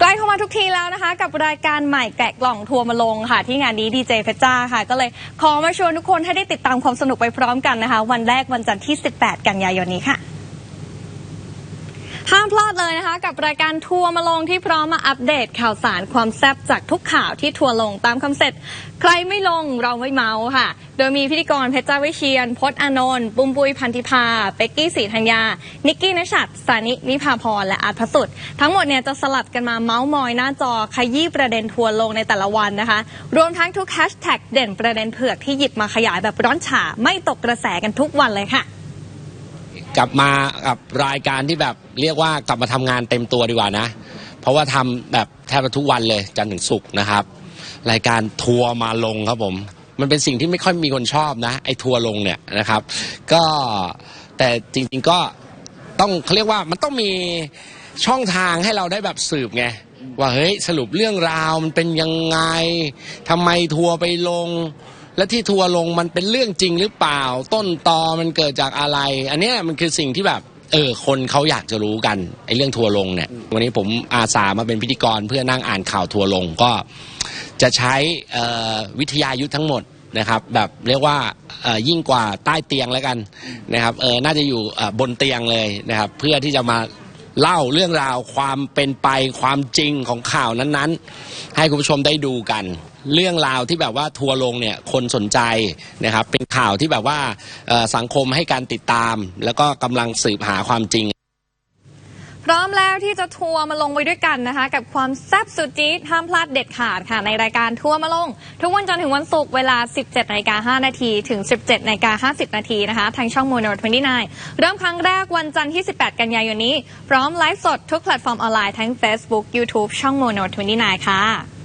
ใกล้เข้ามาทุกทีแล้วนะคะ กับรายการใหม่แกะกล่องทัวร์มาลงค่ะ ที่งานนี้ดีเจเพชรจ้าค่ะ ก็เลยขอมาชวนทุกคนให้ได้ติดตามความสนุกไปพร้อมกันนะคะ วันแรกวันจันทร์ที่ 18 กันยายนนี้ค่ะห้ามพลาดเลยนะคะ กับรายการทัวร์มาลงที่พร้อมมาอัปเดตข่าวสารความแซ่บจากทุกข่าวที่ทัวร์ลงตามคำเสร็จ ใครไม่ลงเราไม่เมาค่ะ โดยมีพิธีกรเพชรจ้าวิเชียนพจน์อานนท์ปุ้มปุยพันธิพา เป็กกี้ศรีธัญญา นิกกี้นชัดสานินิพาพร และอาร์ตพระสุดทั้งหมดเนี่ยจะสลับกันมาเมาส์มอยหน้าจอขยี้ประเด็นทัวลงในแต่ละวันนะคะ รวมทั้งทุกแฮชแท็กเด่นประเด็นเผือกที่หยิบมาขยายแบบร้อนฉาไม่ตกกระแสกันทุกวันเลยค่ะกลับมากับรายการที่แบบเรียกว่ากลับมาทำงานเต็มตัวดีกว่านะ เพราะว่าทำแบบแทบทุกวันเลยจันทร์ถึงศุกร์นะครับ รายการทัวร์มาลงครับผม มันเป็นสิ่งที่ไม่ค่อยมีคนชอบนะ ไอ้ทัวร์ลงเนี่ยนะครับ ก็แต่จริงๆก็ต้องเขาเรียกว่ามันต้องมีช่องทางให้เราได้แบบสืบไงว่าเฮ้ยสรุปเรื่องราวมันเป็นยังไงทำไมทัวร์ไปลง และที่ทัวร์ลงมันเป็นเรื่องจริงหรือเปล่า ต้นตอมันเกิดจากอะไร อันเนี้ยมันคือสิ่งที่แบบ เออคนเขาอยากจะรู้กันไอ้เรื่องทัวร์ลงเนี่ย วันนี้ผมอาสามาเป็นพิธีกรเพื่อนั่งอ่านข่าวทัวร์ลงก็จะใช้วิทยายุทธทั้งหมดนะครับ แบบเรียกว่ายิ่งกว่าใต้เตียงแล้วกันนะครับเออน่าจะอยู่บนเตียงเลยนะครับ เพื่อที่จะมา เล่าเรื่องราวความเป็นไปความจริงของข่าวนั้นๆ ให้คุณผู้ชมได้ดูกัน เรื่องราวที่แบบว่าทัวร์ลงเนี่ยคนสนใจนะครับ เป็นข่าวที่แบบว่าสังคมให้การติดตาม แล้วก็กำลังสืบหาความจริง มแล้วที่จะทัวร์มาลงไปด้วยกันนะคะ กับความแซ่บสุดจี๊ดห้ามพลาดเด็ดขาดค่ะ ในรายการทัวร์มาลง ทุกวันจันทร์ถึงวันศุกร์เวลา 17นาฬิกา5นาทีถึง 17นาฬิกา50นาทีนะคะ ทางช่องโมโน29 เริ่มครั้งแรกวันจันทร์ที่ 18 กันยายนนี้ พร้อมไลฟ์สดทุกแพลตฟอร์มออนไลน์ทั้ง Facebook YouTube ช่องโมโน29 ค่ะ